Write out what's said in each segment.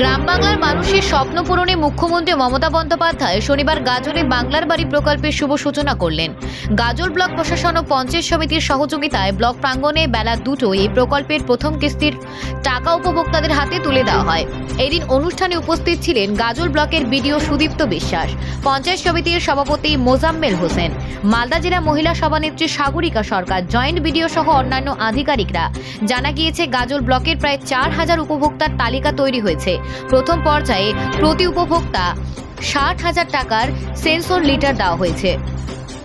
গ্রাম বাংলার মানুষের স্বপ্ন পূরণে মুখ্যমন্ত্রী মমতা বন্দ্যোপাধ্যায় শনিবার গাজলে বাংলার বাড়ি প্রকল্পের শুভ সূচনা করলেন। গাজল ব্লক প্রশাসন ও পঞ্চায়েত সমিতির সহযোগিতায় ব্লক প্রাঙ্গণে বেলা দুটো এই প্রকল্পের প্রথম কিস্তির টাকা উপভোক্তাদের হাতে তুলে দেওয়া হয়। এদিন অনুষ্ঠানে উপস্থিত ছিলেন গাজল ব্লকের বিডিও সুদীপ্ত বিশ্বাস, পঞ্চায়েত সমিতির সভাপতি মোজাম্মেল হোসেন, মালদা জেলা মহিলা সভানেত্রী সাগরিকা সরকার, জয়েন্ট বিডিও সহ অন্যান্য আধিকারিকরা। জানা গিয়েছে গাজল ব্লকের প্রায় চার হাজার উপভোক্তার তালিকা তৈরি হয়েছে। প্রথম পর্যায়ে প্রতি উপভোক্তা ষাট হাজার টাকার সেন্সর লিটার দেওয়া হয়েছে।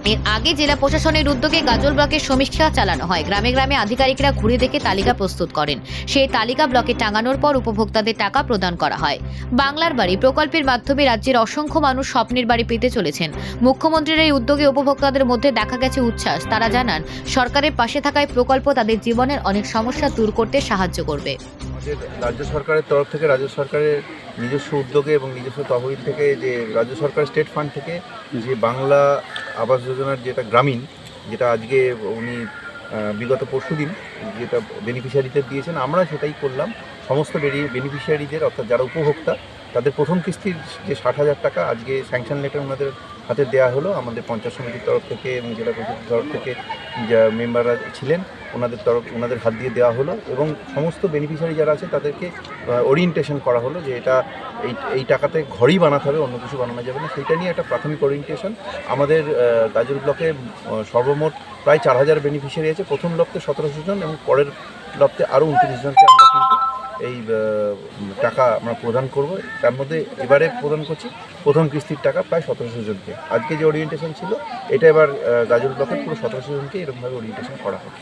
এর আগে জেলা প্রশাসনের উদ্যোগে গাজল ব্লকের সমীক্ষা চালানো হয়। গ্রামে গ্রামে আধিকারিকরা ঘুরে দেখে তালিকা প্রস্তুত করেন। সেই তালিকা ব্লকে টাঙানোর পর উপভোক্তাদের টাকা প্রদান করা হয়। বাংলার বাড়ি প্রকল্পের মাধ্যমে রাজ্যের অসংখ্য মানুষ স্বপ্নের বাড়ি পেতে চলেছেন। মুখ্যমন্ত্রীর এই উদ্যোগে উপভোক্তাদের মধ্যে দেখা গেছে উচ্ছ্বাস। তারা জানান, সরকারের পাশে থাকায় প্রকল্প তাদের জীবনের অনেক সমস্যা দূর করতে সাহায্য করবে। রাজ্য সরকারের তরফ থেকে, রাজ্য সরকারের নিজস্ব উদ্যোগে এবং নিজস্ব তহবিল থেকে যে রাজ্য সরকার স্টেট ফান্ড থেকে যে বাংলা আবাস যোজনার যেটা গ্রামীণ, যেটা আজকে উনি বিগত পরশু দিন যেটা বেনিফিশিয়ারিদের দিয়েছেন, আমরা সেটাই করলাম। সমস্ত বেনিফিশিয়ারিদের অর্থাৎ যারা উপভোক্তা, তাদের প্রথম কিস্তির যে ষাট হাজার টাকা আজকে স্যাংশন লেটার ওনাদের হাতে দেওয়া হলো। আমাদের পঞ্চায়েত সমিতির তরফ থেকে এবং জেলা পরিষদের তরফ থেকে যা মেম্বাররা ছিলেন ওনাদের তরফ, ওনাদের হাত দিয়ে দেওয়া হলো এবং সমস্ত বেনিফিশিয়ারি যারা আছে তাদেরকে ওরিয়েন্টেশন করা হলো যে এটা, এই এই টাকাতে ঘরই বানাতে হবে, অন্য কিছু বানানো যাবে না। সেটা নিয়ে একটা প্রাথমিক ওরিয়েন্টেশন আমাদের গাজল ব্লকে সর্বমোট প্রায় চার হাজার বেনিফিশিয়ারি আছে। প্রথম লপ্তে সতেরোশো জন এবং পরের লপ্তে আরও উনত্রিশ জনকে আমরা এই টাকা আমরা প্রদান করব। তার মধ্যে এবারে প্রদান করছি প্রথম কিস্তির টাকা প্রায় সতেরোশো জনকে। আজকে যে ওরিয়েন্টেশন ছিল, এটা এবার গাজল ব্লকের পুরো সতেরোশো জনকে এরকমভাবে ওরিয়েন্টেশন করা হবে